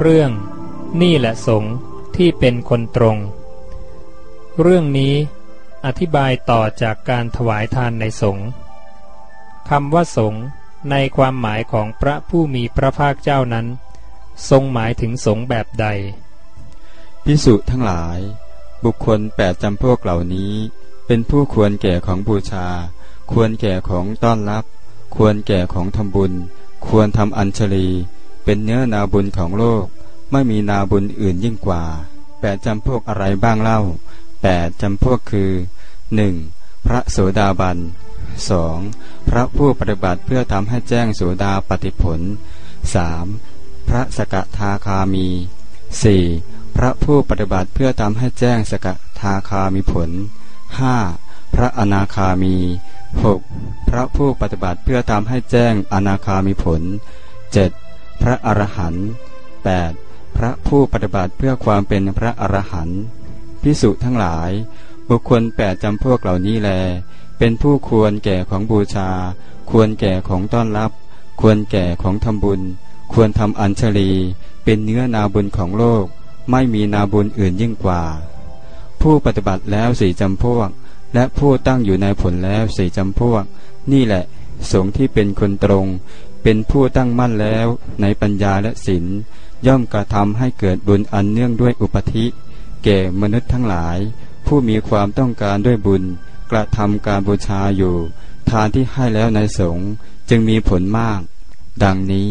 เรื่องนี่แหละสงฆ์ที่เป็นคนตรง เรื่องนี้อธิบายต่อจากการถวายทานในสงฆ์คำว่าสงฆ์ในความหมายของพระผู้มีพระภาคเจ้านั้น ทรงหมายถึงสงฆ์แบบใด พิสุทั้งหลาย บุคคลแปดจำพวกเหล่านี้ เป็นผู้ควรแก่ของบูชา ควรแก่ของต้อนรับ ควรแก่ของทำบุญ ควรทำอัญชลี เป็นเนื้อนาบุญของโลก ไม่มีนาบุญอื่นยิ่งกว่าแปดจำพวกอะไรบ้างเล่าแปดจำพวกคือหนึ่งพระโสดาบันสองพระผู้ปฏิบัติเพื่อทำให้แจ้งโสดาปฏิผลสามพระสกทาคามีสี่พระผู้ปฏิบัติเพื่อทำให้แจ้งสกทาคามีผลห้าพระอนาคามีหกพระผู้ปฏิบัติเพื่อทำให้แจ้งอนาคามีผลเจ็ด พระอรหันต์แปดพระผู้ปฏิบัติเพื่อความเป็นพระอรหันต์พิสุทั้งหลาย บุคคลแปดจำพวกเหล่านี้แล เป็นผู้ควรแก่ของบูชา ควรแก่ของต้อนรับ ควรแก่ของทำบุญ ควรทำอัญชลี เป็นเนื้อนาบุญของโลก ไม่มีนาบุญอื่นยิ่งกว่า ผู้ปฏิบัติแล้วสี่จำพวก และผู้ตั้งอยู่ในผลแล้วสี่จำพวก นี่แหละ สงที่เป็นคนตรง เป็นผู้ตั้งมั่นแล้วในปัญญาและศีลย่อมกระทำให้เกิดบุญอันเนื่องด้วยอุปธิแก่มนุษย์ทั้งหลาย ผู้มีความต้องการด้วยบุญ กระทำการบูชาอยู่ ทานที่ให้แล้วในสงฆ์จึงมีผลมาก ดังนี้